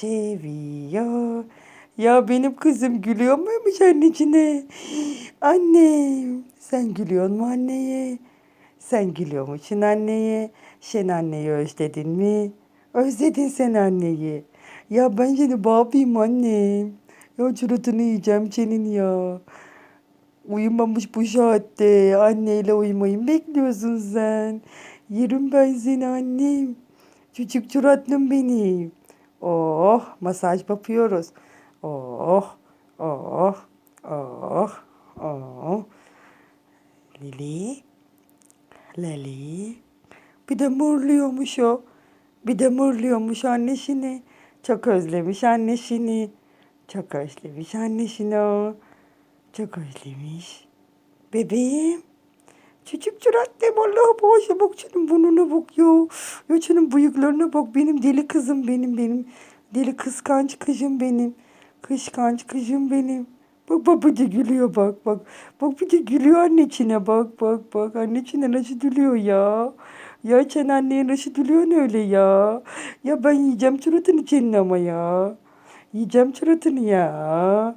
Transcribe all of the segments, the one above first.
seviyor. Ya benim kızım gülüyor muymuş annecine? Annem sen gülüyor mu anneye? Sen gülüyor musun anneye? Sen anneyi özledin mi? Özledin sen anneyi. Ya ben seni bağlayayım annem. Ya çırıtını yiyeceğim senin ya. Uyumamış bu saatte. Anneyle uyumayı bekliyorsun sen. Yerim ben seni annem. Küçük çuratlım benim. Oh masaj yapıyoruz. Oh oh oh oh. Lili. Leli. Bir de mırlıyormuş o. Bir de mırlıyormuş annesini. Çok özlemiş annesini. Çok özlemiş annesini o. Çok özlemiş. Bebeğim. Çocuk çurattım Allah boğaza bak şunun burnuna bak ya. Ya şunun bıyıklarına bak benim deli kızım benim benim. Deli kıskanç kızım benim. Kıskanç kızım benim. Bak bak bir de gülüyor bak bak. Bak bir de gülüyor anneciğine bak bak bak. Anneciğine nasıl gülüyor ya. Ya sen anneye nasıl gülüyorsun öyle ya. Ya ben yiyeceğim suratını senin ama ya. Yiyeceğim suratını ya.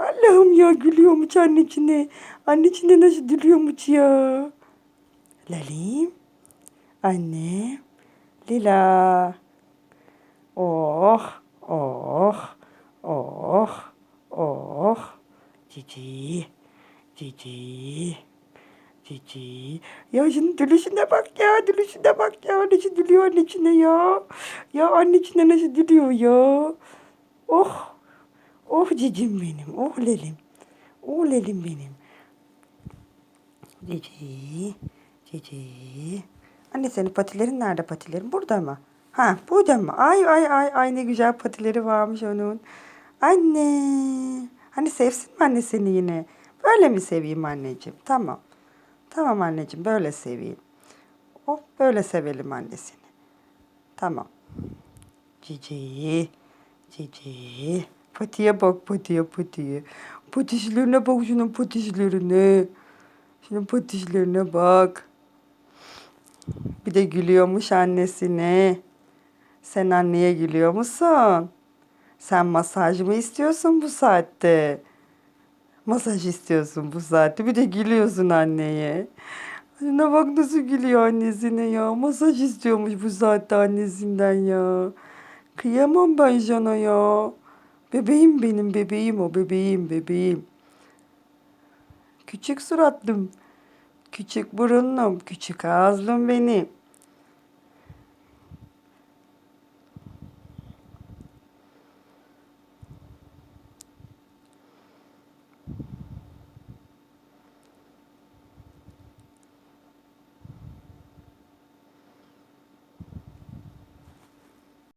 Allah'ım ya gülüyormuş anneciğine. Anneciğine nasıl gülüyormuş ya. Lalim. Anne. Lila. Oh. Oh. Oh. Oh. Cici. Cici. Cici. Ya şunun gülüşüne bak ya. Gülüşüne bak ya. Nasıl gülüyor anneciğine ya. Ya anneciğine nasıl gülüyor ya. Oh. Oh cicim benim. Oh lelim. Oh lelim benim. Cici. Cici. Anne senin patilerin nerede patilerin? Burada mı? Ha burada mı? Ay ay ay ay ne güzel patileri varmış onun. Anne. Hani sevsin mi anne seni yine? Böyle mi seveyim anneciğim? Tamam. Tamam anneciğim böyle seveyim. Oh böyle sevelim annesini. Tamam. Cici. Cici. Patiye bak patiye patiye. Patişlerine bak şunun patişlerine. Şunun patişlerine bak. Bir de gülüyormuş annesine. Sen anneye gülüyor musun? Sen masaj mı istiyorsun bu saatte? Masaj istiyorsun bu saatte. Bir de gülüyorsun anneye. Anne bak nasıl gülüyor annesine ya. Masaj istiyormuş bu saatte annesinden ya. Kıyamam ben sana ya. Bebeğim benim bebeğim o bebeğim bebeğim. Küçük suratlım. Küçük burunlum, küçük ağızlım benim.